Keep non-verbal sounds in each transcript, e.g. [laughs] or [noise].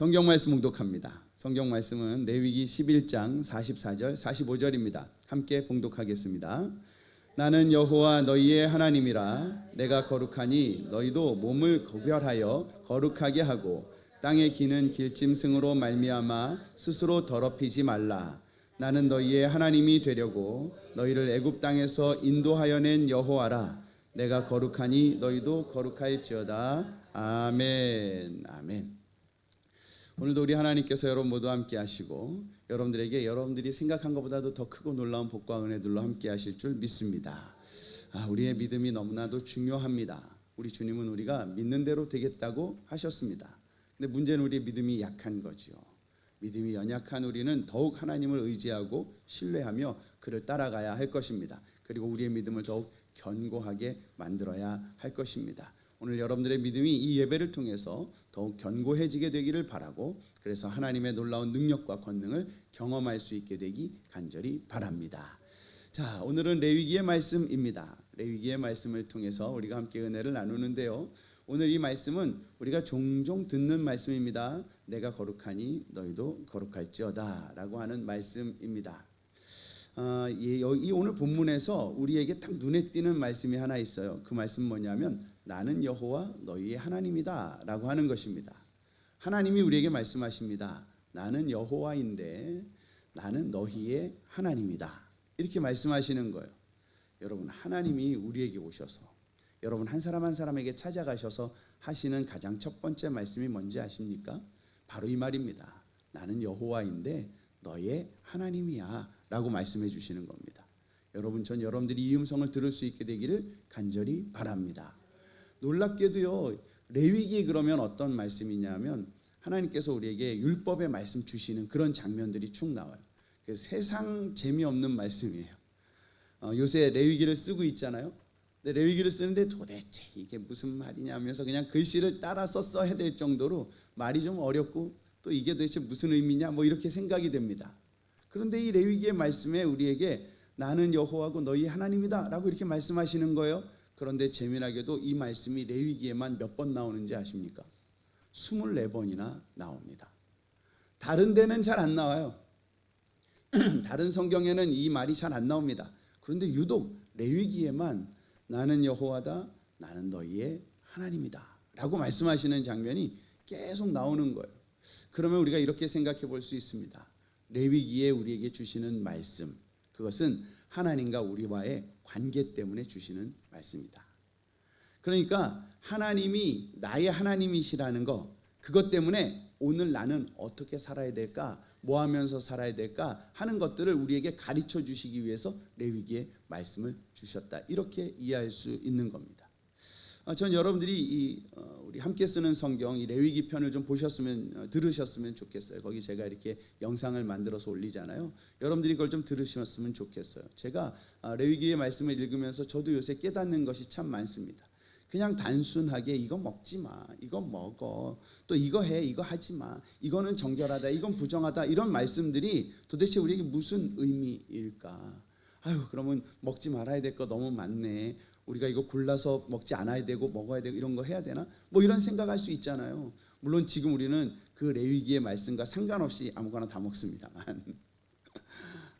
성경 말씀 봉독합니다. 성경 말씀은 레위기 11장 44절 45절입니다. 함께 봉독하겠습니다. 나는 여호와 너희의 하나님이라 내가 거룩하니 너희도 몸을 구별하여 거룩하게 하고 땅에 기는 길짐승으로 말미암아 스스로 더럽히지 말라. 나는 너희의 하나님이 되려고 너희를 애굽 땅에서 인도하여 낸 여호와라. 내가 거룩하니 너희도 거룩할지어다. 아멘. 아멘. 오늘도 우리 하나님께서 여러분 모두 함께 하시고 여러분들에게 여러분들이 생각한 것보다도 더 크고 놀라운 복과 은혜들로 함께 하실 줄 믿습니다. 아, 우리의 믿음이 너무나도 중요합니다. 우리 주님은 우리가 믿는 대로 되겠다고 하셨습니다. 근데 문제는 우리의 믿음이 약한 거죠. 믿음이 연약한 우리는 더욱 하나님을 의지하고 신뢰하며 그를 따라가야 할 것입니다. 그리고 우리의 믿음을 더욱 견고하게 만들어야 할 것입니다. 오늘 여러분들의 믿음이 이 예배를 통해서 더욱 견고해지게 되기를 바라고 그래서 하나님의 놀라운 능력과 권능을 경험할 수 있게 되기 간절히 바랍니다. 자, 오늘은 레위기의 말씀입니다. 레위기의 말씀을 통해서 우리가 함께 은혜를 나누는데요. 오늘 이 말씀은 우리가 종종 듣는 말씀입니다. 내가 거룩하니 너희도 거룩할지어다라고 하는 말씀입니다. 아, 이, 이 오늘 본문에서 우리에게 딱 눈에 띄는 말씀이 하나 있어요. 그 말씀 뭐냐면 나는 여호와 너희의 하나님이다라고 하는 것입니다. 하나님이 우리에게 말씀하십니다. 나는 여호와인데 나는 너희의 하나님이다. 이렇게 말씀하시는 거예요. 여러분 하나님이 우리에게 오셔서 여러분 한 사람 한 사람에게 찾아가셔서 하시는 가장 첫 번째 말씀이 뭔지 아십니까? 바로 이 말입니다. 나는 여호와인데 너의 하나님이야라고 말씀해 주시는 겁니다. 여러분 전 여러분들이 이 음성을 들을 수 있게 되기를 간절히 바랍니다. 놀랍게도요. 레위기 그러면 어떤 말씀이냐면 하나님께서 우리에게 율법의 말씀 주시는 그런 장면들이 쭉 나와요. 세상 재미없는 말씀이에요. 어, 요새 레위기를 쓰고 있잖아요. 근데 레위기를 쓰는데 도대체 이게 무슨 말이냐 하면서 그냥 글씨를 따라서 써야 될 정도로 말이 좀 어렵고 또 이게 도대체 무슨 의미냐 뭐 이렇게 생각이 됩니다. 그런데 이 레위기의 말씀에 우리에게 나는 여호와고 너희 하나님이다라고 이렇게 말씀하시는 거예요. 그런데 재미나게도 이 말씀이 레위기에만 몇 번 나오는지 아십니까? 24번이나 나옵니다. 다른 데는 잘 안 나와요. [clears throat] 다른 성경에는 이 말이 잘 안 나옵니다. 그런데 유독 레위기에만 나는 여호와다 나는 너희의 하나님이다 라고 말씀하시는 장면이 계속 나오는 거예요. 그러면 우리가 이렇게 생각해 볼 수 있습니다. 레위기에 우리에게 주시는 말씀 그것은 하나님과 우리와의 관계 때문에 주시는 말씀이다. 그러니까 하나님이 나의 하나님이시라는 거 그것 때문에 오늘 나는 어떻게 살아야 될까 뭐 하면서 살아야 될까 하는 것들을 우리에게 가르쳐 주시기 위해서 레위기에 말씀을 주셨다. 이렇게 이해할 수 있는 겁니다. 어, 전 여러분들이 이 어, 우리 함께 쓰는 성경 이 레위기 편을 좀 보셨으면 어, 들으셨으면 좋겠어요. 거기 제가 이렇게 영상을 만들어서 올리잖아요. 여러분들이 그걸 좀 들으셨으면 좋겠어요. 제가 레위기의 말씀을 읽으면서 저도 요새 깨닫는 것이 참 많습니다. 그냥 단순하게 이거 먹지 마, 이거 먹어, 또 이거 해, 이거 하지 마, 이거는 정결하다, 이건 부정하다 이런 말씀들이 도대체 우리에게 무슨 의미일까? 아유, 그러면 먹지 말아야 될 거 너무 많네. 우리가 이거 골라서 먹지 않아야 되고 먹어야 되고 이런 거 해야 되나? 뭐 이런 생각할 수 있잖아요. 물론 지금 우리는 그 레위기의 말씀과 상관없이 아무거나 다 먹습니다만. [laughs]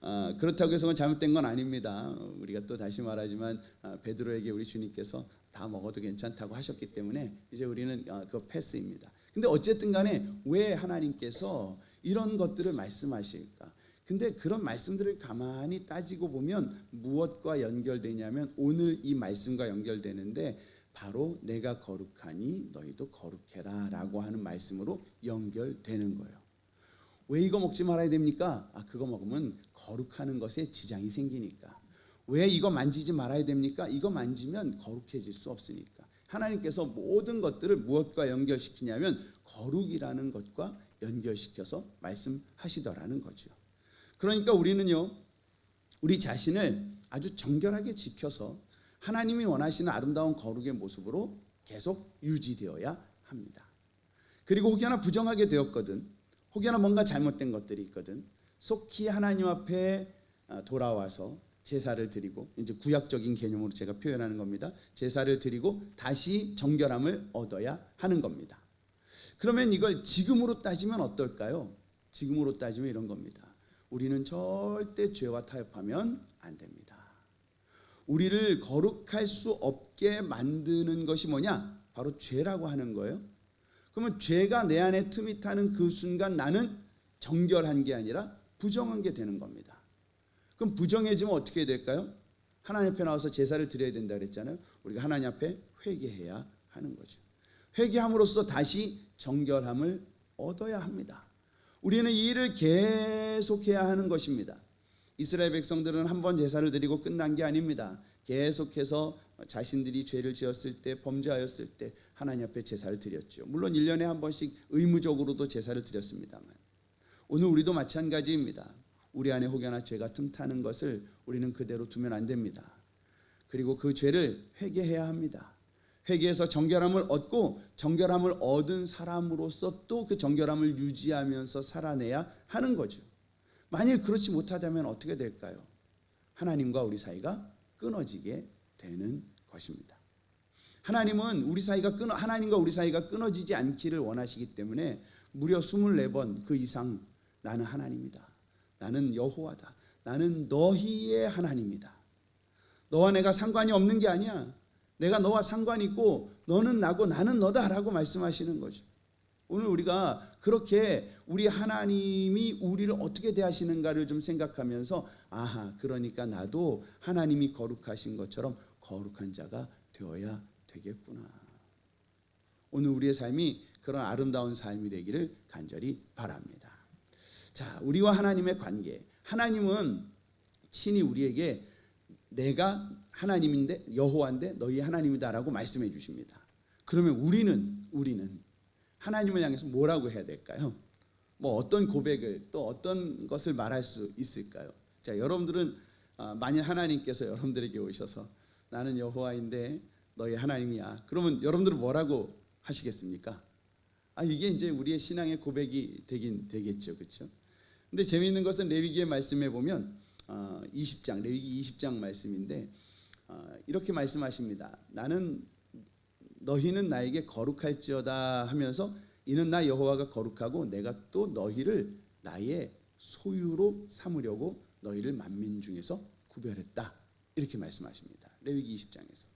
아, 그렇다고 해서 잘못된 건 아닙니다. 우리가 또 다시 말하지만 아, 베드로에게 우리 주님께서 다 먹어도 괜찮다고 하셨기 때문에 이제 우리는 아, 그 패스입니다. 근데 어쨌든 간에 왜 하나님께서 이런 것들을 말씀하실까? 근데 그런 말씀들을 가만히 따지고 보면 무엇과 연결되냐면 오늘 이 말씀과 연결되는데 바로 내가 거룩하니 너희도 거룩해라 라고 하는 말씀으로 연결되는 거예요. 왜 이거 먹지 말아야 됩니까? 아, 그거 먹으면 거룩하는 것에 지장이 생기니까. 왜 이거 만지지 말아야 됩니까? 이거 만지면 거룩해질 수 없으니까. 하나님께서 모든 것들을 무엇과 연결시키냐면 거룩이라는 것과 연결시켜서 말씀하시더라는 거죠. 그러니까 우리는요, 우리 자신을 아주 정결하게 지켜서 하나님이 원하시는 아름다운 거룩의 모습으로 계속 유지되어야 합니다. 그리고 혹여나 부정하게 되었거든, 혹여나 뭔가 잘못된 것들이 있거든, 속히 하나님 앞에 아, 돌아와서 제사를 드리고 이제 구약적인 개념으로 제가 표현하는 겁니다. 제사를 드리고 다시 정결함을 얻어야 하는 겁니다. 그러면 이걸 지금으로 따지면 어떨까요? 지금으로 따지면 이런 겁니다. 우리는 절대 죄와 타협하면 안 됩니다. 우리를 거룩할 수 없게 만드는 것이 뭐냐? 바로 죄라고 하는 거예요. 그러면 죄가 내 안에 틈이 타는 그 순간 나는 정결한 게 아니라 부정한 게 되는 겁니다. 그럼 부정해지면 어떻게 될까요? 하나님 앞에 나와서 제사를 드려야 된다 그랬잖아요. 우리가 하나님 앞에 회개해야 하는 거죠. 회개함으로써 다시 정결함을 얻어야 합니다. 우리는 이 일을 계속해야 하는 것입니다. 이스라엘 백성들은 한 번 제사를 드리고 끝난 게 아닙니다. 계속해서 자신들이 죄를 지었을 때 범죄하였을 때 하나님 앞에 제사를 드렸죠. 물론 1년에 한 번씩 의무적으로도 제사를 드렸습니다만 오늘 우리도 마찬가지입니다. 우리 안에 혹여나 죄가 틈타는 것을 우리는 그대로 두면 안 됩니다. 그리고 그 죄를 회개해야 합니다. 회개해서 정결함을 얻고 정결함을 얻은 사람으로서 또 그 정결함을 유지하면서 살아내야 하는 거죠. 만일 그렇지 못하다면 어떻게 될까요? 하나님과 우리 사이가 끊어지게 되는 것입니다. 하나님은 우리 사이가 끊어 하나님과 우리 사이가 끊어지지 않기를 원하시기 때문에 무려 24번 그 이상 나는 하나님이다. 나는 여호와다. 나는 너희의 하나님이다. 너와 내가 상관이 없는 게 아니야. 내가 너와 상관이 있고 너는 나고 나는 너다라고 말씀하시는 거죠. 오늘 우리가 그렇게 우리 하나님이 우리를 어떻게 대하시는가를 좀 생각하면서 아하 그러니까 나도 하나님이 거룩하신 것처럼 거룩한 자가 되어야 되겠구나. 오늘 우리의 삶이 그런 아름다운 삶이 되기를 간절히 바랍니다. 자, 우리와 하나님의 관계. 하나님은 친히 우리에게 내가 하나님인데 여호와인데 너희 하나님이다라고 말씀해 주십니다. 그러면 우리는 우리는 하나님을 향해서 뭐라고 해야 될까요? 뭐 어떤 고백을 또 어떤 것을 말할 수 있을까요? 자, 여러분들은 아, 만일 하나님께서 여러분들에게 오셔서 나는 여호와인데 너희 하나님이야. 그러면 여러분들은 뭐라고 하시겠습니까? 아, 이게 이제 우리의 신앙의 고백이 되긴 되겠죠. 그렇죠? 근데 재미있는 것은 레위기의 말씀에 보면 20장 레위기 20장 말씀인데 어, 이렇게 말씀하십니다. 나는 너희는 나에게 거룩할지어다 하면서 이는 나 여호와가 거룩하고 내가 또 너희를 나의 소유로 삼으려고 너희를 만민 중에서 구별했다. 이렇게 말씀하십니다. 레위기 20장에서.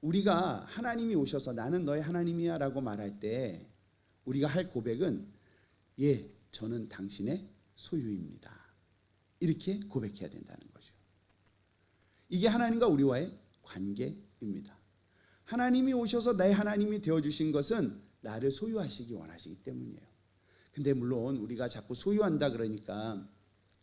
우리가 하나님이 오셔서 나는 너의 하나님이야라고 말할 때 우리가 할 고백은 예, 저는 당신의 소유입니다. 이렇게 고백해야 된다는 거죠. 이게 하나님과 우리와의 관계입니다. 하나님이 오셔서 내 하나님이 되어 주신 것은 나를 소유하시기 원하시기 때문이에요. 근데 물론 우리가 자꾸 소유한다 그러니까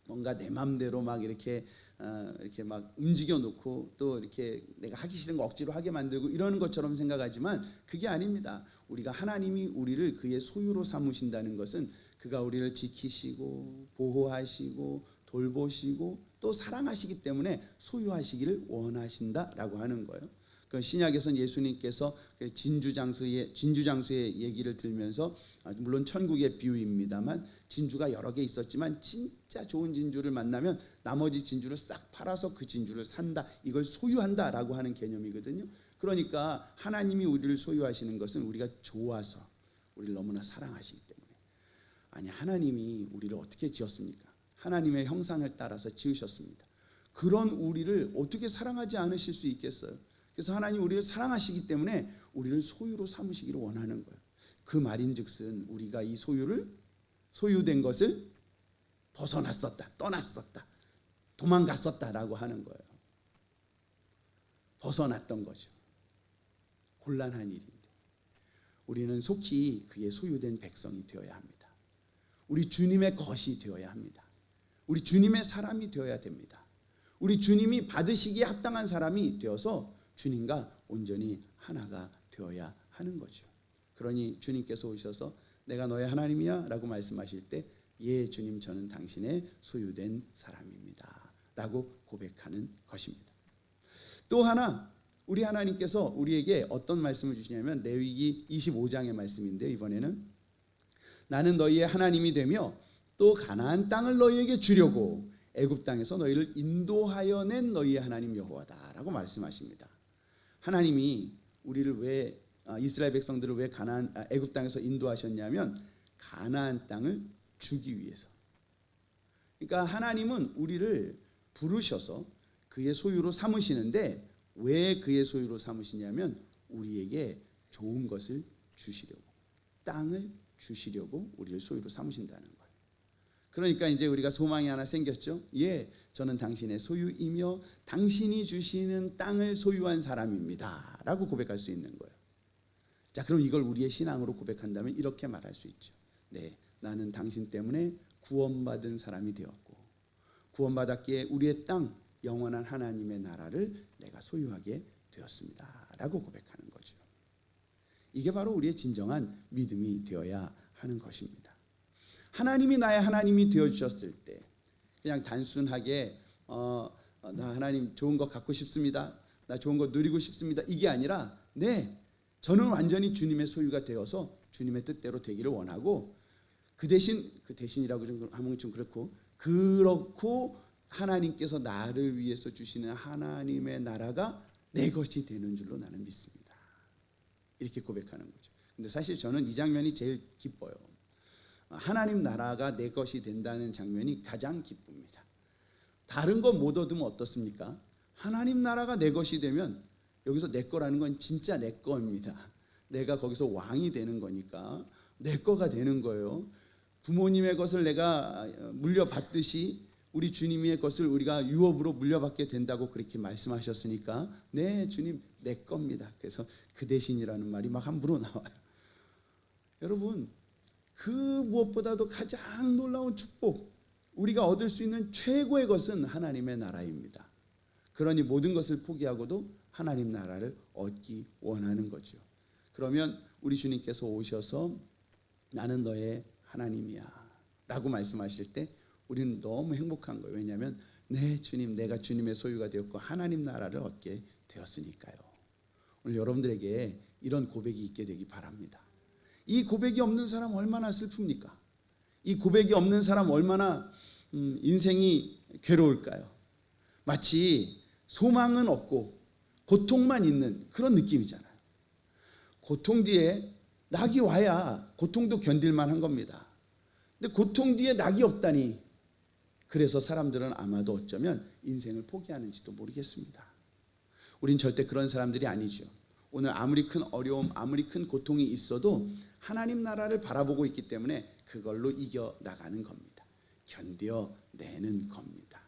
뭔가 내 마음대로 막 이렇게 어, 이렇게 막 움직여 놓고 또 이렇게 내가 하기 싫은 거 억지로 하게 만들고 이러는 것처럼 생각하지만 그게 아닙니다. 우리가 하나님이 우리를 그의 소유로 삼으신다는 것은 그가 우리를 지키시고 보호하시고 돌보시고 또 사랑하시기 때문에 소유하시기를 원하신다라고 하는 거예요. 그 신약에서는 예수님께서 그 진주 장수의 진주 장수의 얘기를 들면서 아, 물론 천국의 비유입니다만 진주가 여러 개 있었지만 진짜 좋은 진주를 만나면 나머지 진주를 싹 팔아서 그 진주를 산다. 이걸 소유한다라고 하는 개념이거든요. 그러니까 하나님이 우리를 소유하시는 것은 우리가 좋아서 우리를 너무나 사랑하시기 때문에 아니 하나님이 우리를 어떻게 지었습니까? 하나님의 형상을 따라서 지으셨습니다. 그런 우리를 어떻게 사랑하지 않으실 수 있겠어요? 그래서 하나님 우리를 사랑하시기 때문에 우리를 소유로 삼으시기를 원하는 거예요. 그 말인즉슨 우리가 이 소유를 소유된 것을 벗어났었다, 떠났었다, 도망갔었다라고 하는 거예요. 벗어났던 거죠. 곤란한 일인데 우리는 속히 그의 소유된 백성이 되어야 합니다. 우리 주님의 것이 되어야 합니다. 우리 주님의 사람이 되어야 됩니다. 우리 주님이 받으시기에 합당한 사람이 되어서 주님과 온전히 하나가 되어야 하는 거죠. 그러니 주님께서 오셔서 내가 너의 하나님이야 라고 말씀하실 때 예, 주님 저는 당신의 소유된 사람입니다. 라고 고백하는 것입니다. 또 하나 우리 하나님께서 우리에게 어떤 말씀을 주시냐면 레위기 25장의 말씀인데 이번에는 나는 너희의 하나님이 되며 또 가나안 땅을 너희에게 주려고 애굽 땅에서 너희를 인도하여 낸 너희의 하나님 여호와다라고 말씀하십니다. 하나님이 우리를 왜 아, 이스라엘 백성들을 왜 가나안 아, 애굽 땅에서 인도하셨냐면 가나안 땅을 주기 위해서. 그러니까 하나님은 우리를 부르셔서 그의 소유로 삼으시는데 왜 그의 소유로 삼으시냐면 우리에게 좋은 것을 주시려고 땅을 주시려고 우리를 소유로 삼으신다는 거예요. 그러니까 이제 우리가 소망이 하나 생겼죠. 예, 저는 당신의 소유이며 당신이 주시는 땅을 소유한 사람입니다 라고 고백할 수 있는 거예요. 자, 그럼 이걸 우리의 신앙으로 고백한다면 이렇게 말할 수 있죠. 네, 나는 당신 때문에 구원받은 사람이 되었고 구원받았기에 우리의 땅 영원한 하나님의 나라를 내가 소유하게 되었습니다 라고 고백하는 거죠. 이게 바로 우리의 진정한 믿음이 되어야 하는 것입니다. 하나님이 나의 하나님이 되어 주셨을 때 그냥 단순하게 어, 어, 나 하나님 좋은 거 갖고 싶습니다. 나 좋은 거 누리고 싶습니다. 이게 아니라 네 저는 완전히 주님의 소유가 되어서 주님의 뜻대로 되기를 원하고 그 대신 그 대신이라고 좀 하면 좀 그렇고 그렇고 하나님께서 나를 위해서 주시는 하나님의 나라가 내 것이 되는 줄로 나는 믿습니다. 이렇게 고백하는 거죠. 근데 사실 저는 이 장면이 제일 기뻐요. 하나님 나라가 내 것이 된다는 장면이 가장 기쁩니다. 다른 거 못 얻으면 어떻습니까? 하나님 나라가 내 것이 되면 여기서 내 거라는 건 진짜 내 거입니다. 내가 거기서 왕이 되는 거니까 내 거가 되는 거예요. 부모님의 것을 내가 물려받듯이 우리 주님의 것을 우리가 유업으로 물려받게 된다고 그렇게 말씀하셨으니까 네 주님 내 겁니다. 그래서 그 대신이라는 말이 막 함부로 나와요. 여러분 그 무엇보다도 가장 놀라운 축복 우리가 얻을 수 있는 최고의 것은 하나님의 나라입니다. 그러니 모든 것을 포기하고도 하나님 나라를 얻기 원하는 거죠. 그러면 우리 주님께서 오셔서 나는 너의 하나님이야 라고 말씀하실 때 우리는 너무 행복한 거예요. 왜냐하면 네 주님 내가 주님의 소유가 되었고 하나님 나라를 얻게 되었으니까요. 오늘 여러분들에게 이런 고백이 있게 되기 바랍니다. 이 고백이 없는 사람 얼마나 슬픕니까? 이 고백이 없는 사람 얼마나 음, 인생이 괴로울까요? 마치 소망은 없고 고통만 있는 그런 느낌이잖아요. 고통 뒤에 낙이 와야 고통도 견딜만 한 겁니다. 근데 고통 뒤에 낙이 없다니 그래서 사람들은 아마도 어쩌면 인생을 포기하는지도 모르겠습니다. 우린 절대 그런 사람들이 아니죠. 오늘 아무리 큰 어려움, 아무리 큰 고통이 있어도 하나님 나라를 바라보고 있기 때문에 그걸로 이겨 나가는 겁니다. 견뎌 내는 겁니다.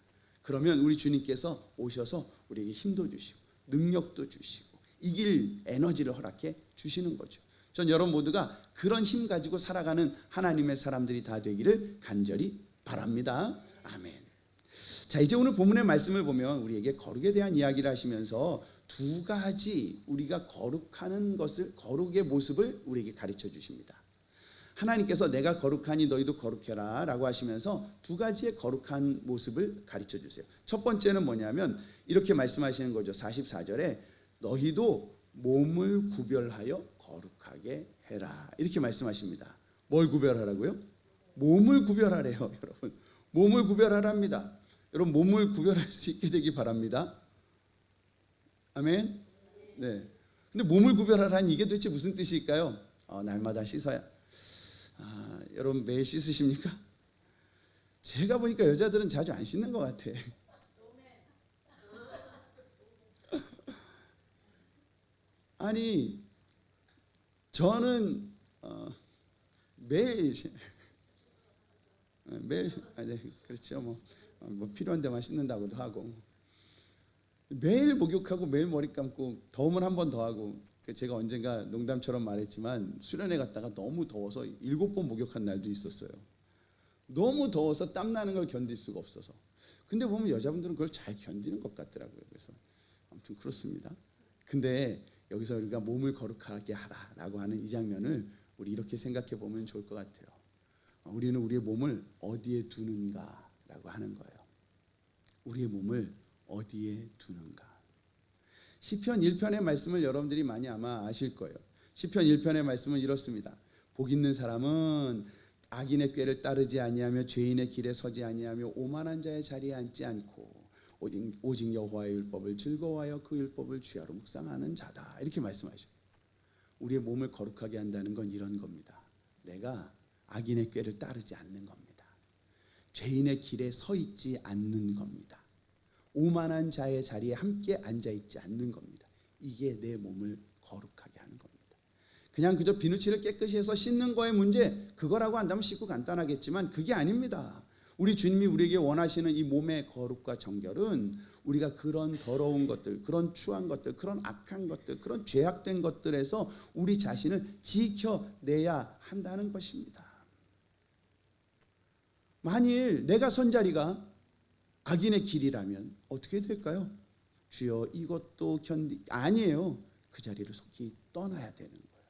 그러면 우리 주님께서 오셔서 우리에게 힘도 주시고 능력도 주시고 이길 에너지를 허락해 주시는 거죠. 전 여러분 모두가 그런 힘 가지고 살아가는 하나님의 사람들이 다 되기를 간절히 바랍니다. 아멘. 자, 이제 오늘 본문의 말씀을 보면 우리에게 거룩에 대한 이야기를 하시면서 두 가지 우리가 거룩하는 것을 거룩의 모습을 우리에게 가르쳐 주십니다. 하나님께서 내가 거룩하니 너희도 거룩해라 라고 하시면서 두 가지의 거룩한 모습을 가르쳐 주세요. 첫 번째는 뭐냐면 이렇게 말씀하시는 거죠. 44절에 너희도 몸을 구별하여 거룩하게 해라. 이렇게 말씀하십니다. 뭘 구별하라고요? 몸을 구별하래요, [laughs] 여러분. 몸을 구별하랍니다. 여러분 몸을 구별할 수 있게 되기 바랍니다. 아멘. 네. 근데 몸을 구별하라는 이게 도대체 무슨 뜻일까요? 어, 날마다 씻어야. 아, 여러분 매일 씻으십니까? 제가 보니까 여자들은 자주 안 씻는 것 같아. [laughs] 아니 저는 어, 매일 매일 아, 네, 그렇죠 뭐, 어, 뭐 필요한 데만 씻는다고도 하고 매일 목욕하고 매일 머리 감고 더우면 한 번 더 하고 그 제가 언젠가 농담처럼 말했지만 수련회 갔다가 너무 더워서 일곱 번 목욕한 날도 있었어요. 너무 더워서 땀 나는 걸 견딜 수가 없어서. 근데 보면 여자분들은 그걸 잘 견디는 것 같더라고요. 그래서 아무튼 그렇습니다. 근데 여기서 우리가 몸을 거룩하게 하라라고 하는 이 장면을 우리 이렇게 생각해 보면 좋을 것 같아요. 우리는 우리의 몸을 어디에 두는가라고 하는 거예요. 우리의 몸을 어디에 두는가. 시편 1편의 말씀을 여러분들이 많이 아마 아실 거예요. 시편 1편의 말씀은 이렇습니다. 복 있는 사람은 악인의 꾀를 따르지 아니하며 죄인의 길에 서지 아니하며 오만한 자의 자리에 앉지 않고 오직, 오직 여호와의 율법을 즐거워하여 그 율법을 주야로 묵상하는 자다. 이렇게 말씀하셔. 우리의 몸을 거룩하게 한다는 건 이런 겁니다. 내가 악인의 꾀를 따르지 않는 겁니다. 죄인의 길에 서 있지 않는 겁니다. 오만한 자의 자리에 함께 앉아 있지 않는 겁니다. 이게 내 몸을 거룩하게 하는 겁니다. 그냥 그저 비누칠을 깨끗이 해서 씻는 거의 문제 그거라고 한다면 씻고 간단하겠지만 그게 아닙니다. 우리 주님이 우리에게 원하시는 이 몸의 거룩과 정결은 우리가 그런 더러운 것들, 그런 추한 것들, 그런 악한 것들, 그런 죄악된 것들에서 우리 자신을 지켜내야 한다는 것입니다. 만일 내가 선 자리가 악인의 길이라면 어떻게 될까요? 주여 이것도 견디 아니에요. 그 자리를 속히 떠나야 되는 거예요.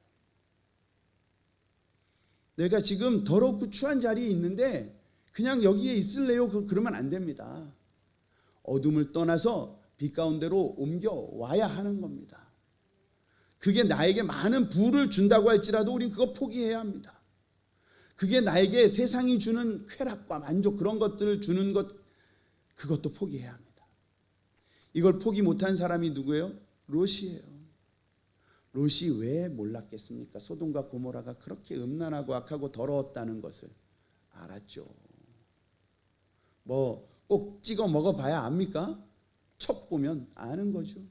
내가 지금 더럽고 추한 자리에 있는데 그냥 여기에 있을래요? 그 그러면 안 됩니다. 어둠을 떠나서 빛 가운데로 옮겨 와야 하는 겁니다. 그게 나에게 많은 부를 준다고 할지라도 우린 그거 포기해야 합니다. 그게 나에게 세상이 주는 쾌락과 만족 그런 것들을 주는 것 그것도 포기해야 합니다. 이걸 포기 못한 사람이 누구예요? 롯이에요. 롯이 왜 몰랐겠습니까? 소돔과 고모라가 그렇게 음란하고 악하고 더러웠다는 것을 알았죠. 뭐 꼭 찍어 먹어봐야 압니까? 척 보면 아는 거죠.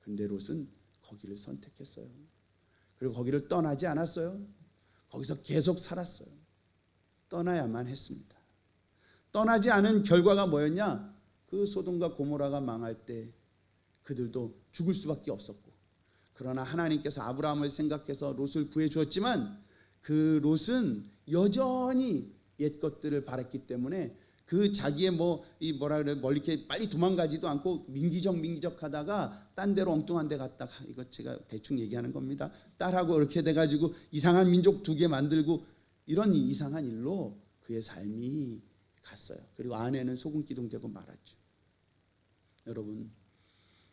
근데 롯은 거기를 선택했어요. 그리고 거기를 떠나지 않았어요. 거기서 계속 살았어요. 떠나야만 했습니다. 떠나지 않은 결과가 뭐였냐? 그 소돔과 고모라가 망할 때 그들도 죽을 수밖에 없었고 그러나 하나님께서 아브라함을 생각해서 롯을 구해 주었지만 그 롯은 여전히 옛 것들을 바랐기 때문에 그 자기의 뭐 이 뭐라 그래 멀리 이렇게 빨리 도망가지도 않고 민기적 민기적 하다가 딴 데로 엉뚱한 데 갔다가 이거 제가 대충 얘기하는 겁니다. 딸하고 이렇게 돼 가지고 이상한 민족 두 개 만들고 이런 이상한 일로 그의 삶이 갔어요. 그리고 아내는 소금 기둥 되고 말았죠. 여러분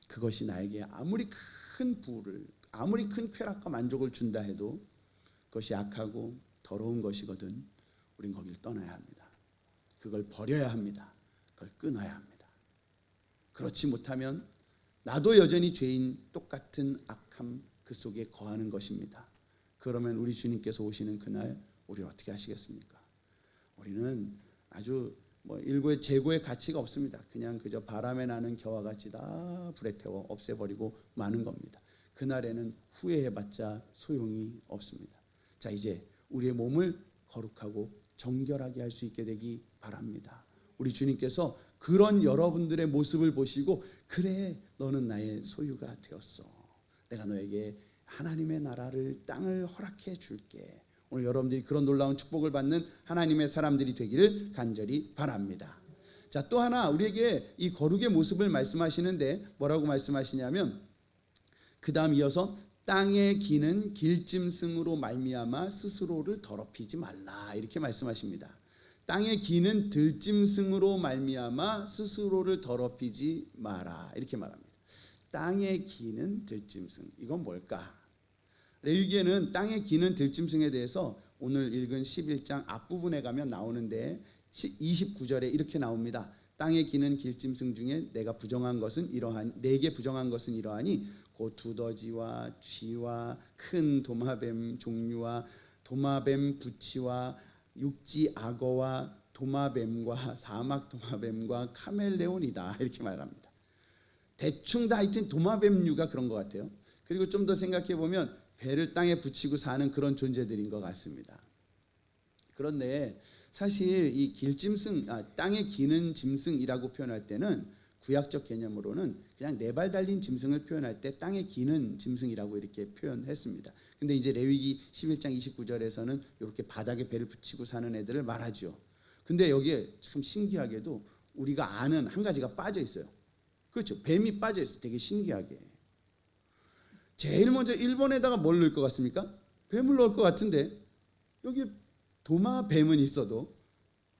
그것이 나에게 아무리 큰 부를 아무리 큰 쾌락과 만족을 준다 해도 그것이 악하고 더러운 것이거든 우린 거길 떠나야 합니다. 그걸 버려야 합니다. 그걸 끊어야 합니다. 그렇지 못하면 나도 여전히 죄인 똑같은 악함 그 속에 거하는 것입니다. 그러면 우리 주님께서 오시는 그날 우리 어떻게 하시겠습니까? 우리는 아주 뭐 일고의 재고의 가치가 없습니다. 그냥 그저 바람에 나는 겨와 같이 다 불에 태워 없애버리고 마는 겁니다. 그날에는 후회해봤자 소용이 없습니다. 자 이제 우리의 몸을 거룩하고 정결하게 할 수 있게 되기 바랍니다. 우리 주님께서 그런 여러분들의 모습을 보시고 그래 너는 나의 소유가 되었어. 내가 너에게 하나님의 나라를 땅을 허락해 줄게. 오늘 여러분들이 그런 놀라운 축복을 받는 하나님의 사람들이 되기를 간절히 바랍니다. 자, 또 하나 우리에게 이 거룩의 모습을 말씀하시는데 뭐라고 말씀하시냐면 그다음 이어서 땅에 기는 길짐승으로 말미암아 스스로를 더럽히지 말라 이렇게 말씀하십니다. 땅에 기는 들짐승으로 말미암아 스스로를 더럽히지 마라 이렇게 말합니다. 땅에 기는 들짐승 이건 뭘까? 레위기에는 땅에 기는 들짐승에 대해서 오늘 읽은 11장 앞부분에 가면 나오는데 29절에 이렇게 나옵니다. 땅에 기는 길짐승 중에 내가 부정한 것은 이러한 내게 부정한 것은 이러하니 곧 두더지와 쥐와 큰 도마뱀 종류와 도마뱀 부치와 육지 악어와 도마뱀과 사막 도마뱀과 카멜레온이다 [laughs] 이렇게 말합니다. 대충 다 하여튼 도마뱀류가 그런 것 같아요. 그리고 좀 더 생각해 보면 배를 땅에 붙이고 사는 그런 존재들인 것 같습니다. 그런데 사실 이 길짐승, 아, 땅에 기는 짐승이라고 표현할 때는 구약적 개념으로는 그냥 네 발 달린 짐승을 표현할 때 땅에 기는 짐승이라고 이렇게 표현했습니다. 근데 이제 레위기 11장 29절에서는 이렇게 바닥에 배를 붙이고 사는 애들을 말하죠. 근데 여기에 참 신기하게도 우리가 아는 한 가지가 빠져 있어요. 그렇죠. 뱀이 빠져 있어요. 되게 신기하게. 제일 먼저 1번에다가 뭘 넣을 것 같습니까? 뱀을 넣을 것 같은데 여기 도마 뱀은 있어도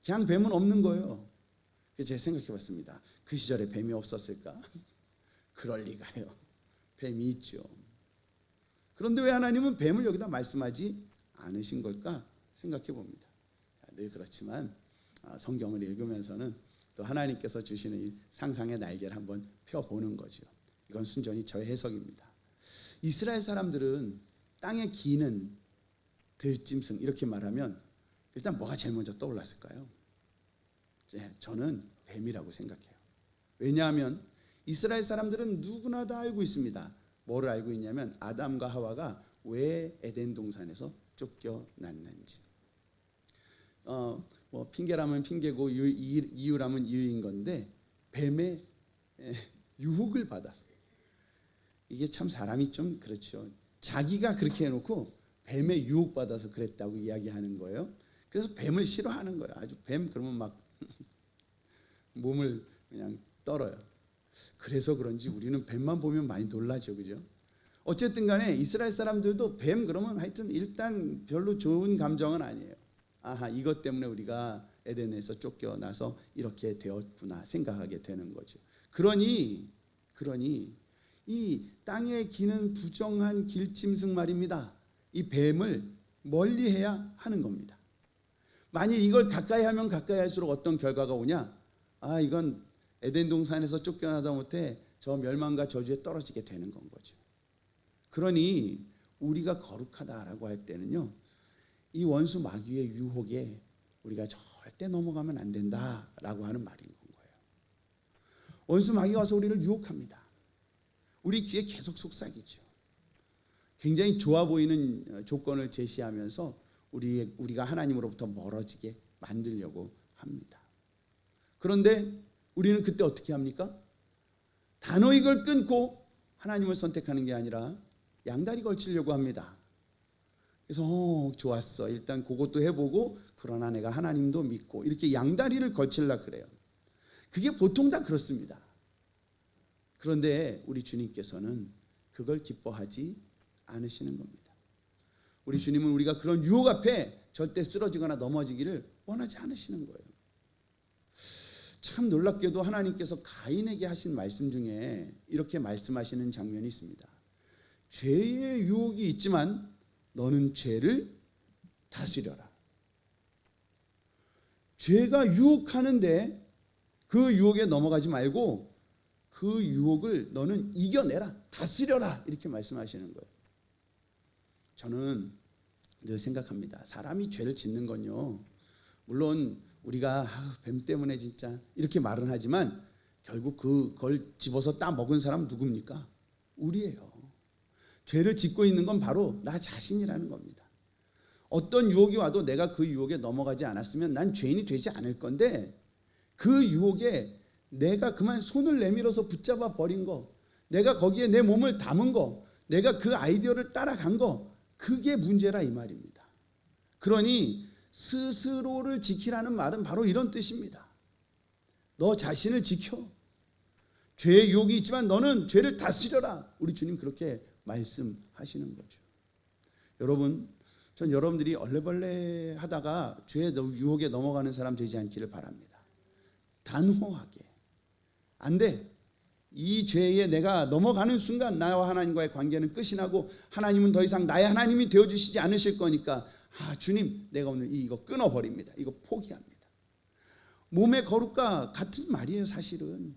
그냥 뱀은 없는 거예요. 제가 생각해 봤습니다. 그 시절에 뱀이 없었을까? [laughs] 그럴 리가요. 뱀이 있죠. 그런데 왜 하나님은 뱀을 여기다 말씀하지 않으신 걸까 생각해 봅니다. 늘 그렇지만 아, 성경을 읽으면서는 또 하나님께서 주시는 이 상상의 날개를 한번 펴보는 거죠. 이건 순전히 저의 해석입니다. 이스라엘 사람들은 땅에 기는 들짐승 이렇게 말하면 일단 뭐가 제일 먼저 떠올랐을까요? 네, 저는 뱀이라고 생각해요. 왜냐하면 이스라엘 사람들은 누구나 다 알고 있습니다. 뭐를 알고 있냐면 아담과 하와가 왜 에덴 동산에서 쫓겨났는지. 어, 뭐 핑계라면 핑계고 유, 이- 이유 라면 이유인 건데 뱀의 에, 유혹을 받았어요. 이게 참 사람이 좀 그렇죠. 자기가 그렇게 해놓고 뱀의 유혹 받아서 그랬다고 이야기하는 거예요. 그래서 뱀을 싫어하는 거예요. 아주 뱀 그러면 막 [laughs] 몸을 그냥 떨어요. 그래서 그런지 우리는 뱀만 보면 많이 놀라죠, 그죠? 어쨌든 간에 이스라엘 사람들도 뱀 그러면 하여튼 일단 별로 좋은 감정은 아니에요. 아하, 이것 때문에 우리가 에덴에서 쫓겨나서 이렇게 되었구나 생각하게 되는 거죠. 그러니 그러니 이 땅에 기는 부정한 길짐승 말입니다. 이 뱀을 멀리 해야 하는 겁니다. 만일 이걸 가까이 하면 가까이 할수록 어떤 결과가 오냐? 아, 이건 에덴 동산에서 쫓겨나다 못해 저 멸망과 저주에 떨어지게 되는 건 거죠. 그러니 우리가 거룩하다라고 할 때는요. 이 원수 마귀의 유혹에 우리가 절대 넘어가면 안 된다라고 하는 말인 거예요. 원수 마귀가 와서 우리를 유혹합니다. 우리 귀에 계속 속삭이죠. 굉장히 좋아 보이는 조건을 제시하면서 우리 우리가 하나님으로부터 멀어지게 만들려고 합니다. 그런데 우리는 그때 어떻게 합니까? 단호 이걸 끊고 하나님을 선택하는 게 아니라 양다리 걸치려고 합니다. 그래서 어, 좋았어. 일단 그것도 해보고 그러나 내가 하나님도 믿고 이렇게 양다리를 걸칠라 그래요. 그게 보통 다 그렇습니다. 그런데 우리 주님께서는 그걸 기뻐하지 않으시는 겁니다. 우리 주님은 우리가 그런 유혹 앞에 절대 쓰러지거나 넘어지기를 원하지 않으시는 거예요. 참 놀랍게도 하나님께서 가인에게 하신 말씀 중에 이렇게 말씀하시는 장면이 있습니다. 죄의 유혹이 있지만 너는 죄를 다스려라. 죄가 유혹하는데 그 유혹에 넘어가지 말고 그 유혹을 너는 이겨내라. 다스려라. 이렇게 말씀하시는 거예요. 저는 늘 생각합니다. 사람이 죄를 짓는 건요. 물론 우리가 아우, 뱀 때문에 진짜 이렇게 말은 하지만 결국 그걸 집어서 따 먹은 사람 누굽니까? 우리예요. 죄를 짓고 있는 건 바로 나 자신이라는 겁니다. 어떤 유혹이 와도 내가 그 유혹에 넘어가지 않았으면 난 죄인이 되지 않을 건데 그 유혹에 내가 그만 손을 내밀어서 붙잡아 버린 거, 내가 거기에 내 몸을 담은 거, 내가 그 아이디어를 따라간 거, 그게 문제라 이 말입니다. 그러니 스스로를 지키라는 말은 바로 이런 뜻입니다. 너 자신을 지켜. 죄의 유혹이 있지만 너는 죄를 다스려라. 우리 주님 그렇게 말씀하시는 거죠. 여러분, 전 여러분들이 얼레벌레 하다가 죄의 유혹에 넘어가는 사람 되지 않기를 바랍니다. 단호하게. 안 돼. 이 죄에 내가 넘어가는 순간 나와 하나님과의 관계는 끝이 나고 하나님은 더 이상 나의 하나님이 되어 주시지 않으실 거니까 아 주님 내가 오늘 이거 끊어 버립니다. 이거 포기합니다. 몸의 거룩과 같은 말이에요, 사실은.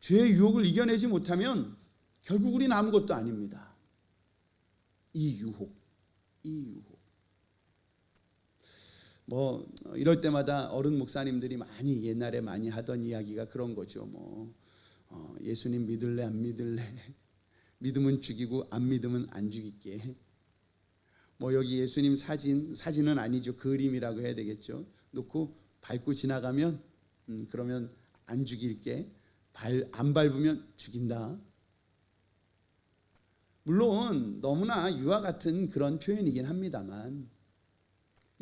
죄의 유혹을 이겨내지 못하면 결국 우리는 아무것도 아닙니다. 이 유혹, 이 유혹. 뭐 이럴 때마다 어른 목사님들이 많이 옛날에 많이 하던 이야기가 그런 거죠. 뭐 어, 예수님 믿을래 안 믿을래 [laughs] 믿으면 죽이고 안 믿으면 안 죽일게. 뭐 여기 예수님 사진 사진은 아니죠 그림이라고 해야 되겠죠. 놓고 밟고 지나가면 음, 그러면 안 죽일게. 발 안 밟으면 죽인다. 물론 너무나 유아 같은 그런 표현이긴 합니다만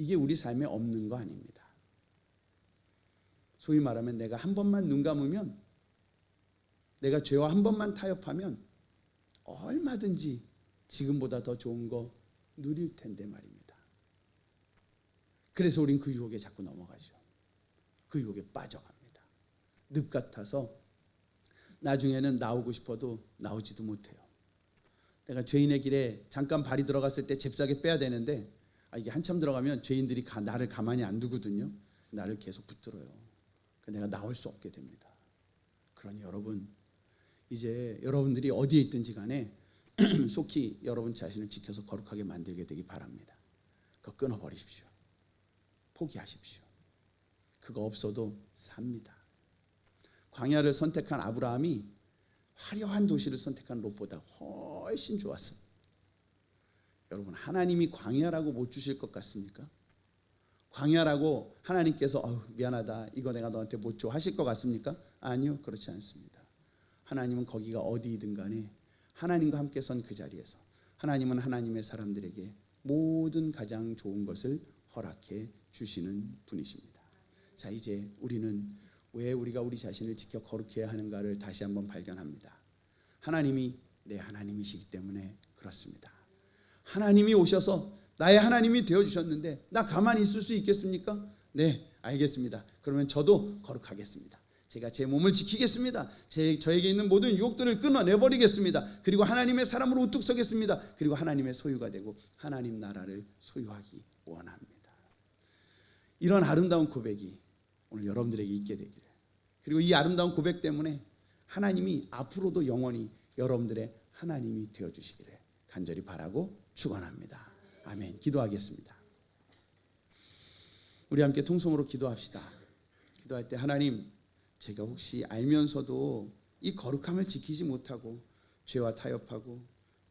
이게 우리 삶에 없는 거 아닙니다. 소위 말하면 내가 한 번만 눈 감으면 내가 죄와 한 번만 타협하면 얼마든지 지금보다 더 좋은 거 누릴 텐데 말입니다. 그래서 우린 그 유혹에 자꾸 넘어가죠. 그 유혹에 빠져갑니다. 늪 같아서 나중에는 나오고 싶어도 나오지도 못해요. 내가 죄인의 길에 잠깐 발이 들어갔을 때 잽싸게 빼야 되는데 아, 이게 한참 들어가면 죄인들이 가, 나를 가만히 안 두거든요. 나를 계속 붙들어요. 그 내가 나올 수 없게 됩니다. 그러니 여러분 이제 여러분들이 어디에 있든지 간에 [clears throat] 속히 여러분 자신을 지켜서 거룩하게 만들게 되기 바랍니다. 그거 끊어버리십시오. 포기하십시오. 그거 없어도 삽니다. 광야를 선택한 아브라함이 화려한 도시를 선택한 롯보다 훨씬 좋았어. 여러분 하나님이 광야라고 못 주실 것 같습니까? 광야라고 하나님께서 어우, 미안하다 이거 내가 너한테 못 줘 하실 것 같습니까? 아니요 그렇지 않습니다. 하나님은 거기가 어디이든 간에 하나님과 함께 선 그 자리에서 하나님은 하나님의 사람들에게 모든 가장 좋은 것을 허락해 주시는 분이십니다. 자 이제 우리는 왜 우리가 우리 자신을 지켜 거룩해야 하는가를 다시 한번 발견합니다. 하나님이 내 하나님이시기 때문에 그렇습니다. 하나님이 오셔서 나의 하나님이 되어 주셨는데 나 가만히 있을 수 있겠습니까? 네, 알겠습니다. 그러면 저도 거룩하겠습니다. 제가 제 몸을 지키겠습니다. 제 저에게 있는 모든 유혹들을 끊어내 버리겠습니다. 그리고 하나님의 사람으로 우뚝 서겠습니다. 그리고 하나님의 소유가 되고 하나님 나라를 소유하기 원합니다. 이런 아름다운 고백이 오늘 여러분들에게 있게 되기를. 그리고 이 아름다운 고백 때문에 하나님이 앞으로도 영원히 여러분들의 하나님이 되어 주시기를 간절히 바라고 축원합니다. 아멘. 기도하겠습니다. 우리 함께 통성으로 기도합시다. 기도할 때 하나님 제가 혹시 알면서도 이 거룩함을 지키지 못하고 죄와 타협하고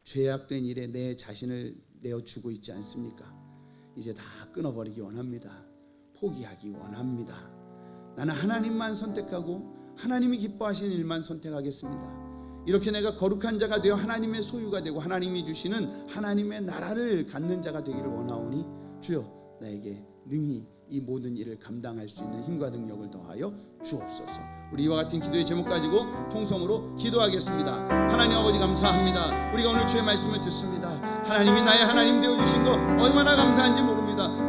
죄악된 일에 내 자신을 내어 주고 있지 않습니까? 이제 다 끊어버리기 원합니다. 포기하기 원합니다. 나는 하나님만 선택하고 하나님이 기뻐하시는 일만 선택하겠습니다. 이렇게 내가 거룩한 자가 되어 하나님의 소유가 되고 하나님이 주시는 하나님의 나라를 갖는 자가 되기를 원하오니 주여 나에게 능히 이 모든 일을 감당할 수 있는 힘과 능력을 더하여 주옵소서. 우리 이와 같은 기도의 제목 가지고 통성으로 기도하겠습니다. 하나님 아버지 감사합니다. 우리가 오늘 주의 말씀을 듣습니다. 하나님이 나의 하나님 되어 주신 거 얼마나 감사한지 모릅니다.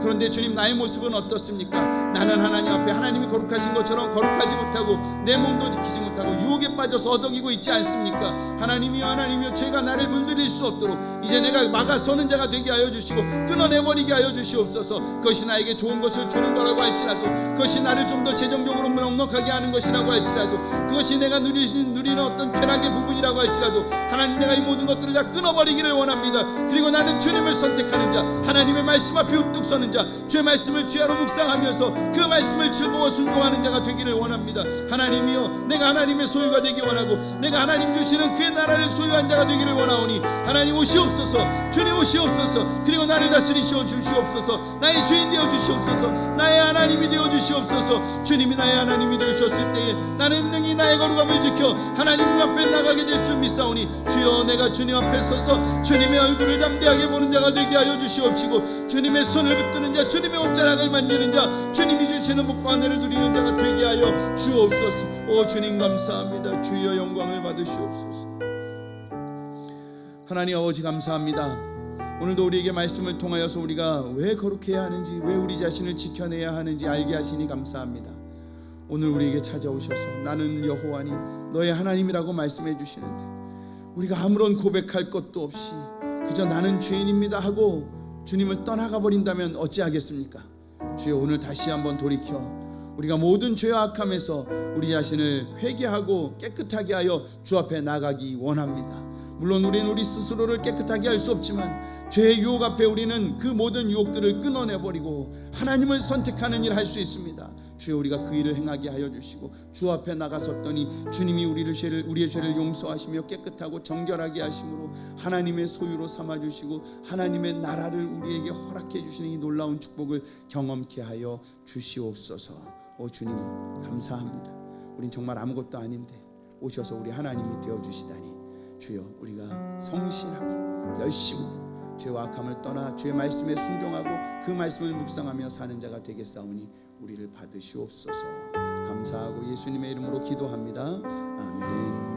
그런데 주님 나의 모습은 어떻습니까? 나는 하나님 앞에 하나님이 거룩하신 것처럼 거룩하지 못하고 내 몸도 지키지 못하고 유혹에 빠져서 어덕이고 있지 않습니까? 하나님이여 하나님이여 죄가 나를 물들일 수 없도록 이제 내가 막아 서는 자가 되게 하여 주시고 끊어내버리게 하여 주시옵소서. 그것이 나에게 좋은 것을 주는 거라고 할지라도 그것이 나를 좀 더 재정적으로 넉넉하게 하는 것이라고 할지라도 그것이 내가 누리는, 누리는 어떤 쾌락의 부분이라고 할지라도 하나님 내가 이 모든 것들을 다 끊어버리기를 원합니다. 그리고 나는 주님을 선택하는 자 하나님의 말씀 앞에 우뚝 서는 자 주의 말씀을 주야로 묵상하면서 그 말씀을 즐거워 순종하는 자가 되기를 원합니다. 하나님이여 내가 하나님의 소유가 되기 원하고 내가 하나님 주시는 그의 나라를 소유한 자가 되기를 원하오니 하나님 오시옵소서 주님 오시옵소서 그리고 나를 다스리시어 주시옵소서 나의 주인 되어 주시옵소서 나의 하나님이 되어 주시옵소서 주님이 나의 하나님이 되셨을 때에 나는 능히 나의 거룩함을 지켜 하나님 앞에 나가게 될 줄 믿사오니 주여 내가 주님 앞에 서서 주님의 얼굴을 담대하게 보는 자가 되게 하여 주시옵시고 주님의 손을 붙드는 자 주님의 옷자락을 만지는 자 주님이 주시는 복과 은혜를 누리는 자가 되게 하여 주옵소서. 오 주님 감사합니다. 주여 영광을 받으시옵소서. 하나님 아버지 감사합니다. 오늘도 우리에게 말씀을 통하여서 우리가 왜 거룩해야 하는지 왜 우리 자신을 지켜내야 하는지 알게 하시니 감사합니다. 오늘 우리에게 찾아오셔서 나는 여호와니 너의 하나님이라고 말씀해 주시는데 우리가 아무런 고백할 것도 없이 그저 나는 죄인입니다 하고 주님을 떠나가 버린다면 어찌하겠습니까? 주여 오늘 다시 한번 돌이켜 우리가 모든 죄와 악함에서 우리 자신을 회개하고 깨끗하게 하여 주 앞에 나가기 원합니다. 물론 우리는 우리 스스로를 깨끗하게 할 수 없지만 죄의 유혹 앞에 우리는 그 모든 유혹들을 끊어내 버리고 하나님을 선택하는 일 할 수 있습니다. 주여 우리가 그 일을 행하게 하여 주시고 주 앞에 나가섰더니 주님이 우리를 죄를 우리의 죄를 용서하시며 깨끗하고 정결하게 하심으로 하나님의 소유로 삼아 주시고 하나님의 나라를 우리에게 허락해 주시는 이 놀라운 축복을 경험케 하여 주시옵소서. 오 주님 감사합니다. 우린 정말 아무것도 아닌데 오셔서 우리 하나님이 되어 주시다니 주여 우리가 성실하게 열심히 죄와 악함을 떠나 주의 말씀에 순종하고 그 말씀을 묵상하며 사는 자가 되겠사오니 우리를 받으시옵소서. 감사하고 예수님의 이름으로 기도합니다. 아멘.